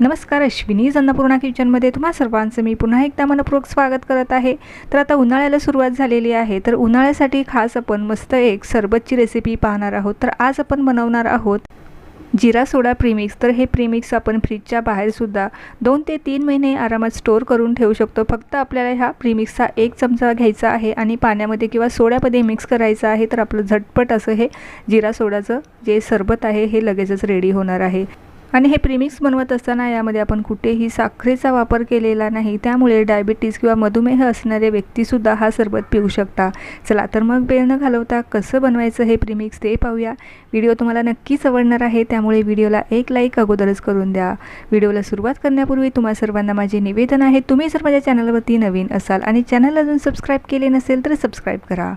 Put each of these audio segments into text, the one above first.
नमस्कार अश्विनी अन्नपूर्णा किचनमध्ये तुम्हा सर्वांचं मी पुन्हा एकदा मनपूर्वक स्वागत करत आहे. तर आता उन्हाळ्याला सुरुवात झालेली आहे. तर उन्हाळ्यासाठी खास आपण मस्त एक सरबतची रेसिपी पाहणार आहोत. तर आज आपण बनवणार आहोत जिरा सोडा प्रीमिक्स तर हे प्रीमिक्स आपण फ्रीजच्या बाहेरसुद्धा दोन ते तीन महिने आरामात स्टोअर करून ठेवू शकतो. फक्त आपल्याला ह्या प्रीमिक्सचा एक चमचा घ्यायचा आहे आणि पाण्यामध्ये किंवा सोड्यामध्ये मिक्स करायचं आहे तर आपलं झटपट असं हे जिरा सोडाचं जे सरबत आहे हे लगेचच रेडी होणार आहे. आणि हे प्रिमिक्स बनवत असताना यामध्ये आपण कुठेही साखरेचा वापर केलेला नाही. त्यामुळे डायबिटीज किंवा मधुमेह असणारे व्यक्तीसुद्धा हा सरबत पिऊ शकता. चला तर मग वेळ न घालवता कसं बनवायचं हे प्रिमिक्स ते पाहूया. व्हिडिओ तुम्हाला नक्कीच आवडणार आहे त्यामुळे व्हिडिओला एक लाईक अगोदरच करून द्या. व्हिडिओला सुरुवात करण्यापूर्वी तुम्हा सर्वांना माझे निवेदन आहे तुम्ही जर माझ्या चॅनलवरती नवीन असाल आणि चॅनल अजून सबस्क्राईब केले नसेल तर सबस्क्राईब करा.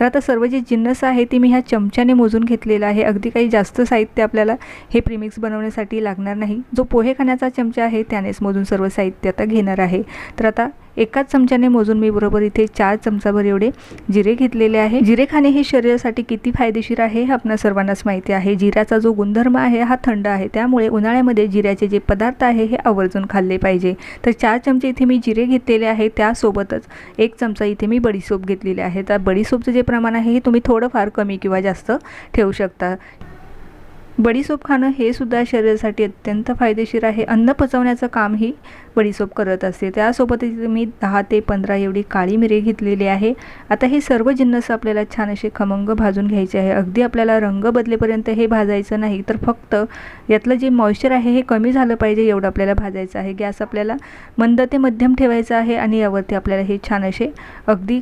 तर आता सर्व जे जिन्नस आहे ती मी ह्या चमच्याने मोजून घेतलेलं आहे. अगदी काही जास्त साहित्य आपल्याला हे प्रिमिक्स बनवण्यासाठी लागणार नाही. जो पोहे खाण्याचा चमचा आहे त्यानेच मोजून सर्व साहित्य आता घेणार आहे. तर आता एकाच चमच्याने मोजून मी बरोबर इथे चार चमचाभर एवढे जिरे घेतलेले आहे. जिरे खाणे हे शरीरासाठी किती फायदेशीर आहे हे आपल्या सर्वांनाच माहिती आहे. जिऱ्याचा जो गुणधर्म आहे हा थंड आहे. त्यामुळे उन्हाळ्यामध्ये जिऱ्याचे जे पदार्थ आहे हे आवर्जून खाल्ले पाहिजे. तर चार चमचे इथे मी जिरे घेतलेले आहे. त्यासोबतच एक चमचा इथे मी बडीसोप घेतलेले आहे. तर बडीसोपचं जे प्रमाण आहे हे तुम्ही थोडंफार कमी किंवा जास्त ठेवू शकता. बडीसोप खाणं हे सुद्धा शरीरासाठी अत्यंत फायदेशीर आहे. अन्न पचवण्याचं कामही बडीसोप करत असते. त्यासोबतच मी दहा ते पंधरा एवढी काळी मिरी घेतलेली आहे. आता हे सर्व जिन्नस आपल्याला छान असे खमंग भाजून घ्यायचे आहे. अगदी आपल्याला रंग बदलेपर्यंत हे भाजायचं नाही तर फक्त यातलं जे मॉइश्चर आहे हे कमी झालं पाहिजे एवढं आपल्याला भाजायचं आहे. गॅस आपल्याला मंद ते मध्यम ठेवायचा आहे आणि यावरती आपल्याला हे छान असे अगदी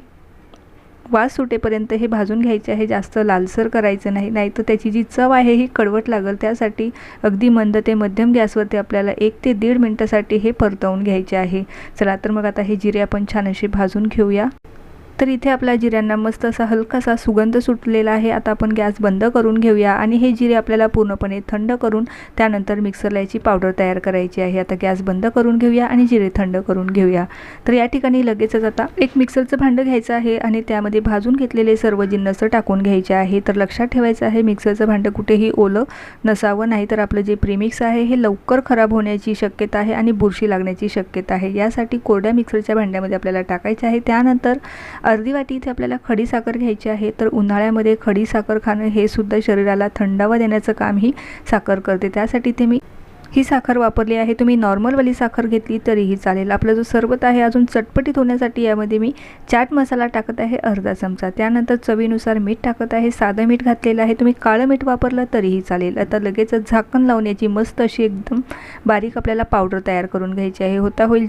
वास सुटेपर्यंत हे भाजून घ्यायचे आहे. जास्त लालसर करायचं नाही. नाही तर त्याची जी चव आहे ही कडवट लागेल. त्यासाठी अगदी मंद ते मध्यम गॅसवरती आपल्याला एक ते दीड मिनटासाठी हे परतवून घ्यायचे आहे. चला तर मग आता हे जिरे आपण छान असे भाजून घेऊया. तर इथे आपल्या जिऱ्यांना मस्त असा हलकासा सुगंध सुटलेला आहे. आता आपण गॅस बंद करून घेऊया आणि हे जिरे आपल्याला पूर्णपणे थंड करून त्यानंतर मिक्सरला याची पावडर तयार करायची आहे. आता गॅस बंद करून घेऊया आणि जिरे थंड करून घेऊया. तर या ठिकाणी लगेचच आता एक मिक्सरचं भांडं घ्यायचं आहे आणि त्यामध्ये भाजून घेतलेले सर्व जिन्नस टाकून घ्यायचे आहे. तर लक्षात ठेवायचं आहे मिक्सरचं भांडं कुठेही ओलं नसावं नाही तर आपलं जे प्रीमिक्स आहे हे लवकर खराब होण्याची शक्यता आहे आणि बुरशी लागण्याची शक्यता आहे. यासाठी कोरड्या मिक्सरच्या भांड्यामध्ये आपल्याला टाकायचे आहे. त्यानंतर अर्धी वाटी इथे आपल्याला खडी साखर घ्यायची आहे. तर उन्हाळ्यामध्ये खडी साखर खाणं हे सुद्धा शरीराला थंडावा देण्याचं काम ही साखर करते. त्यासाठी ते मी ही साखर वापरली आहे. तुम्ही नॉर्मलवाली साखर घेतली तरीही चालेल. आपला जो सरबत आहे अजून चटपटीत होण्यासाठी यामध्ये मी चाट मसाला टाकत आहे अर्धा चमचा. त्यानंतर चवीनुसार मीठ टाकत आहे. साधं मीठ घातलेलं आहे. तुम्ही काळं मीठ वापरलं तरीही चालेल. आता लगेचच झाकण लावण्याची मस्त अशी एकदम बारीक आपल्याला पावडर तयार करून घ्यायची आहे. होता होईल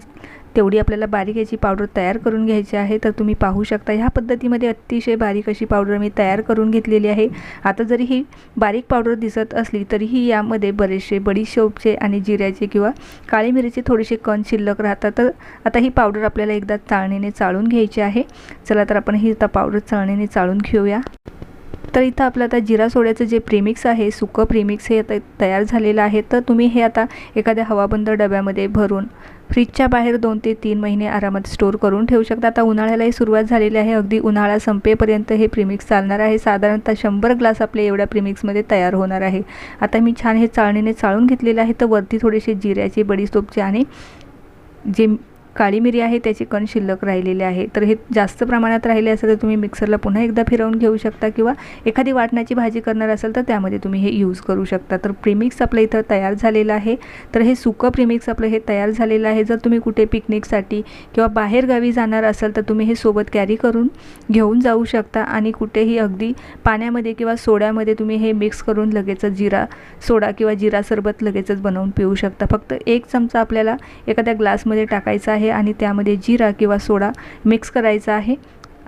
तेवढी आपल्याला बारीक याची पावडर तयार करून घ्यायची आहे. तर तुम्ही पाहू शकता ह्या पद्धतीमध्ये अतिशय बारीक अशी पावडर मी तयार करून घेतलेली आहे. आता जरी ही बारीक पावडर दिसत असली तरीही यामध्ये बरेचसे बडीशोपचे आणि जिऱ्याचे किंवा काळी मिरीचे थोडेसे कण शिल्लक राहतात. तर आता ही पावडर आपल्याला एकदा चाळणीने चाळून घ्यायची आहे. चला तर आपण ही आता पावडर चाळणीने चाळून घेऊया. तर इथं आपलं आता जिरा सोड्याचं जे प्रिमिक्स आहे सुकं प्रिमिक्स हे आता तयार झालेलं आहे. तर तुम्ही हे आता एखाद्या हवाबंद डब्यामध्ये भरून फ्रीजच्या बाहेर दोन ते तीन महिने आरामात स्टोअर करून ठेवू शकता. आता उन्हाळ्यालाही सुरुवात झालेली आहे. अगदी उन्हाळा संपेपर्यंत हे प्रीमिक्स चालणार आहे. साधारणतः शंभर ग्लास आपल्या एवढ्या प्रीमिक्समध्ये तयार होणार आहे. आता मी छान हे चाळणीने चाळून घेतलेलं आहे. तर वरती थोडेसे जिऱ्याचे बडीसोपचे आणि जे काळी मिरी आहे त्याचे कण शिल्लक राहिलेले आहे. तर हे जास्त प्रमाणात राहिले असेल तर तुम्ही मिक्सरला पुन्हा एकदा फिरवून घेऊ शकता किंवा एखादी वाटण्याची भाजी करणार असेल तर त्यामध्ये तुम्ही हे यूज करू शकता. तर प्रीमिक्स आपलं इथं तयार झालेलं आहे. तर हे सुकं प्रीमिक्स आपलं हे तयार झालेलं आहे. जर तुम्ही कुठे पिकनिकसाठी किंवा बाहेरगावी जाणार असाल तर तुम्ही हे सोबत कॅरी करून घेऊन जाऊ शकता आणि कुठेही अगदी पाण्यामध्ये किंवा सोड्यामध्ये तुम्ही हे मिक्स करून लगेचच जिरा सोडा किंवा जिरा सरबत लगेचच बनवून पिऊ शकता. फक्त एक चमचा आपल्याला एखाद्या ग्लासमध्ये टाकायचा आहे. आहे आणि त्यामध्ये जिरा किंवा सोडा मिक्स करायचा आहे.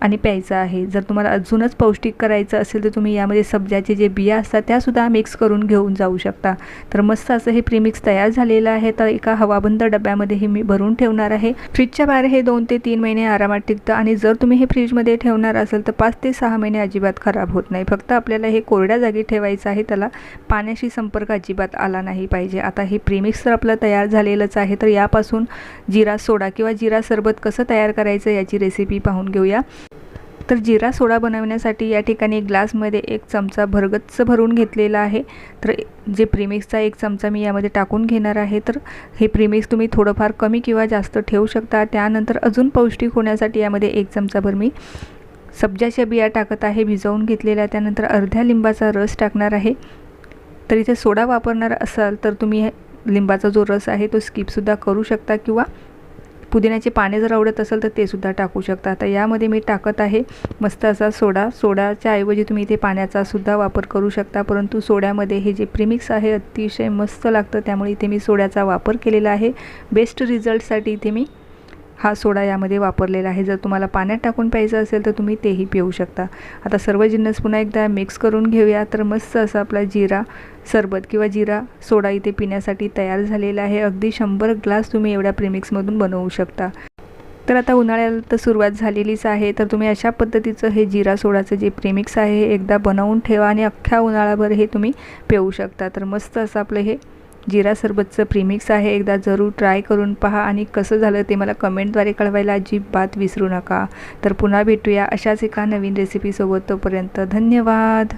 आणि प्यायचं आहे. जर तुम्हाला अजूनच पौष्टिक करायचं असेल तर तुम्ही यामध्ये सब्जाचे जे बिया असतात त्यासुद्धा मिक्स करून घेऊन जाऊ शकता. तर मस्त असं हे प्रीमिक्स तयार झालेलं आहे. तर एका हवाबंद डब्यामध्ये हे मी भरून ठेवणार आहे. फ्रीजच्या बाहेर हे दोन ते तीन महिने आरामात टिकतं आणि जर तुम्ही हे फ्रीजमध्ये ठेवणार असेल तर पाच ते सहा महिने अजिबात खराब होत नाही. फक्त आपल्याला हे कोरड्या जागी ठेवायचं आहे. त्याला पाण्याशी संपर्क अजिबात आला नाही पाहिजे. आता हे प्रीमिक्स तर आपलं तयार झालेलंच आहे. तर यापासून जिरा सोडा किंवा जिरा सरबत कसं तयार करायचं याची रेसिपी पाहून घेऊया. तर जिरा सोडा बनवण्यासाठी या ठिकाणी ग्लासमध्ये एक चमचा भरगच्च भरून घेतलेला आहे. तर जे प्रीमिक्सचा एक चमचा मी यामध्ये टाकून घेणार आहे. तर हे प्रीमिक्स तुम्ही थोडंफार कमी किंवा जास्त ठेवू शकता. त्यानंतर अजून पौष्टिक होण्यासाठी यामध्ये एक चमचाभर मी सब्जाच्या बिया टाकत आहे भिजवून घेतलेल्या. त्यानंतर अर्ध्या लिंबाचा रस टाकणार आहे. तर इथे सोडा वापरणार असाल तर तुम्ही लिंबाचा जो रस आहे तो स्किपसुद्धा करू शकता किंवा पुदिन्याचे पाने जर आवडत असेल तर ते सुद्धा टाकू शकता. आता यामध्ये मी टाकत आहे मस्त असा सोडा. सोडाच्या ऐवजी तुम्ही इथे पाण्याचा सुद्धा वापर करू शकता. परंतु सोड्यामध्ये हे जे प्रिमिक्स आहे अतिशय मस्त लागतं. त्यामुळे इथे मी सोड्याचा वापर केलेला आहे. बेस्ट रिझल्टसाठी इथे मी हा सोडा यामध्ये वापरलेला आहे. जर तुम्हाला पाण्यात टाकून प्यायचं असेल तर तुम्ही तेही पिऊ शकता. आता सर्व जिन्नस पुन्हा एकदा मिक्स करून घेऊया. तर मस्त असा आपला जिरा सरबत किंवा जिरा सोडा इथे पिण्यासाठी तयार झालेला आहे. अगदी शंभर ग्लास तुम्ही एवढ्या प्रिमिक्समधून बनवू शकता. तर आता उन्हाळ्याला तर सुरुवात झालेलीच आहे. तर तुम्ही अशा पद्धतीचं हे जिरा सोडाचं जे प्रेमिक्स आहे हे एकदा बनवून ठेवा आणि अख्ख्या उन्हाळ्याभर हे तुम्ही पिऊ शकता. तर मस्त असं आपलं हे जिरा सरबतचं प्रीमिक्स आहे. एकदा जरूर ट्राय करून पहा आणि कसं झालं ते मला कमेंटद्वारे कळवायला अजिबात विसरू नका. तर पुन्हा भेटूया अशाच एका नवीन रेसिपीसोबत तोपर्यंत धन्यवाद.